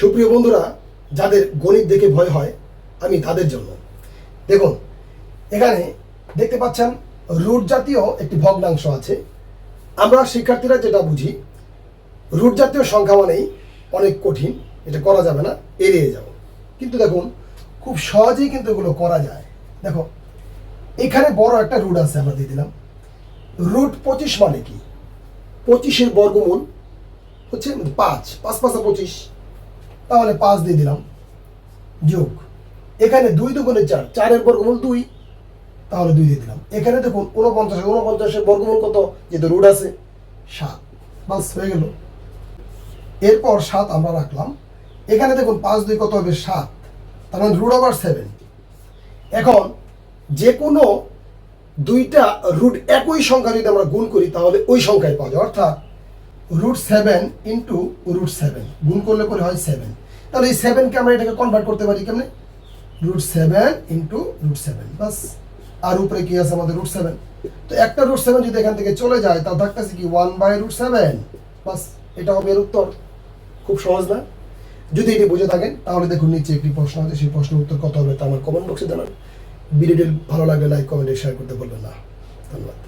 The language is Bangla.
সুপ্রিয় বন্ধুরা, যাদের গণিত দেখে ভয় হয়, আমি তাদের জন্য। দেখুন, এখানে দেখতে পাচ্ছেন, রুট জাতীয় একটি ভগ্নাংশ আছে। আমরা শিক্ষার্থীরা যেটা বুঝি, রুট জাতীয় সংখ্যা মানেই অনেক কঠিন, এটা করা যাবে না, এড়িয়ে যাব। কিন্তু দেখুন, খুব সহজেই কিন্তু এগুলো করা যায়। দেখো, এখানে বড় একটা রুট আছে আমরা দিয়ে দিলাম। রুট পঁচিশ মানে কি? পঁচিশের বর্গমূল হচ্ছে পাঁচ পাঁচ পাঁচা পঁচিশ। তাহলে পাঁচ দিয়ে দিলাম। যোগ। এখানে দুই দুগুণে চার। চারের বর্গমূল দুই, তাহলে দুই দিয়ে দিলাম। এখানে দেখুন উনপঞ্চাশ উনপঞ্চাশের বর্গমূল কত? যেহেতু রুট আছে, সাত। বাস, হয়ে গেল। এরপর সাত আমরা রাখলাম। এখানে দেখুন পাঁচ দুই কত হবে? সাত। তার মানে রুট ওভার সেভেন এখন যে কোনো দুইটা রুট একই সংখ্যা যদি আমরা গুণ করি, তাহলে ওই সংখ্যায় পাওয়া যায়। অর্থাৎ root seven into root seven গুণ করলে পরে হয় সেভেন তাহলে এই সেভেনকে আমরা এটাকে কনভার্ট করতে পারি কেমনে? Root seven into root seven বাস। আর উপরে কি আছে আমাদের রুট সেভেন তো একটা রুট সেভেন যদি এখান থেকে চলে যায়, তাহলে থাকতেছে কি ওয়ান বাই রুট সেভেন বাস এটা হবে এর উত্তর। খুব সহজ না? যদি এটি বুঝে থাকেন, তাহলে দেখুন নিচে একটি প্রশ্ন আছে, সেই প্রশ্নের উত্তর কত হবে তা আমার কমেন্ট বক্সে জানান। ভিডিওটি ভালো লাগলে লাইক কমেন্টে শেয়ার করতে বলবেন না। ধন্যবাদ।